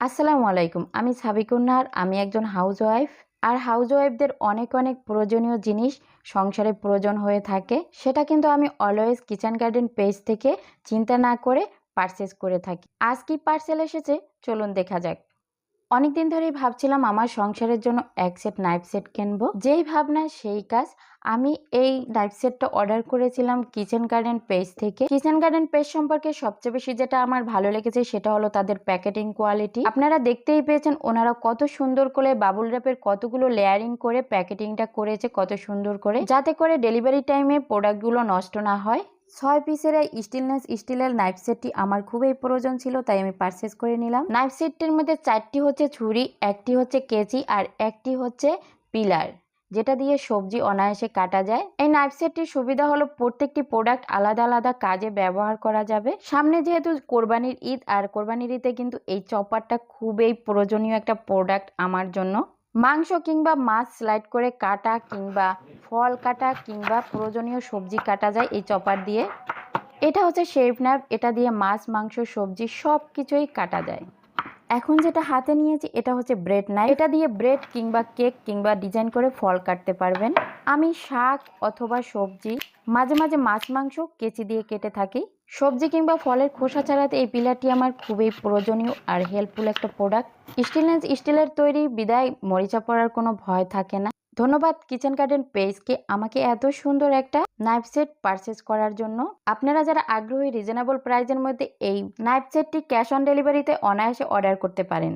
আসসালামু আলাইকুম। আমি সাবিকুন্নার আমি একজন হাউস ওয়াইফ আর হাউস ওয়াইফদের অনেক অনেক প্রয়োজনীয় জিনিস সংসারে প্রয়োজন হয়ে থাকে, সেটা কিন্তু আমি অলওয়েজ কিচেন গার্ডেন পেজ থেকে চিন্তা না করে পারচেস করে থাকি। আজ কি পার্সেল এসেছে? চলুন দেখা যাক। অনেক দিন ধরেই ভাবছিলাম আমার সংসারের জন্য এক সেট নাইফ সেট কিনবো। যেই ভাবনা, সেই কাজ। আমি এই নাইফ সেটটা অর্ডার করেছিলাম কিচেন গার্ডেন পেজ থেকে। কিচেন গার্ডেন পেজ সম্পর্কে সবচেয়ে বেশি যেটা আমার ভালো লেগেছে, সেটা হলো তাদের প্যাকেটিং কোয়ালিটি আপনারা দেখতেই পেয়েছেন, ওনারা কত সুন্দর করে বাবুল র্যাপের কতগুলো লেয়ারিং করে প্যাকেটিংটা করেছে, কত সুন্দর করে। যাতে করে ডেলিভারি টাইমে প্রোডাক্টগুলো নষ্ট না হয়। ছয় পিসের এই স্টিলনেস স্টিলের নাইফ সেটটি আমার খুবই প্রয়োজন ছিল, তাই আমি পারচেস করে নিলাম। নাইফ সেটটির মধ্যে চারটি হচ্ছে ছুরি, একটি হচ্ছে কেচি আর একটি হচ্ছে পিলার, যেটা দিয়ে সবজি অনায়াসে কাটা যায়। এই নাইফ সেটটির সুবিধা হলো প্রত্যেকটি প্রোডাক্ট আলাদা আলাদা কাজে ব্যবহার করা যাবে। সামনে যেহেতু কোরবানির ঈদ, আর কোরবানির ঈদে কিন্তু এই চপারটা খুবই প্রয়োজনীয় একটা প্রোডাক্ট আমার জন্য। মাংস কিংবা মাছ স্লাইড করে কাটা কিংবা ফল কাটা কিংবা প্রয়োজনীয় সবজি কাটা যায় এই চপার দিয়ে। এটা হচ্ছে শেফ নাইফ এটা দিয়ে মাছ, মাংস, সবজি সব কিছুই কাটা যায়। এখন যেটা হাতে নিয়েছি, এটা হচ্ছে ব্রেড নাই এটা দিয়ে ব্রেড কিংবা কেক কিংবা ডিজাইন করে ফল কাটতে পারবেন। আমি শাক অথবা সবজি, মাঝে মাঝে মাছ মাংস কেচি দিয়ে কেটে থাকি। সবজি কিংবা ফলের খোসা ছাড়াতে এই পিলারটি আমার খুবই প্রয়োজনীয় আর হেল্পফুল একটা প্রোডাক্ট স্টিলেন্স স্টিলের তৈরি বিদায়, মরিচা পড়ার কোনো ভয় থাকে না। ধন্যবাদ কিচেন গার্ডেন পেজকে আমাকে এত সুন্দর একটা নাইফ সেট পারচেস করার জন্য। আপনারা যারা আগ্রহী রিজনেবল প্রাইজের মধ্যে এই নাইফ সেটটি ক্যাশ অন ডেলিভারিতে অনায়াসে অর্ডার করতে পারেন।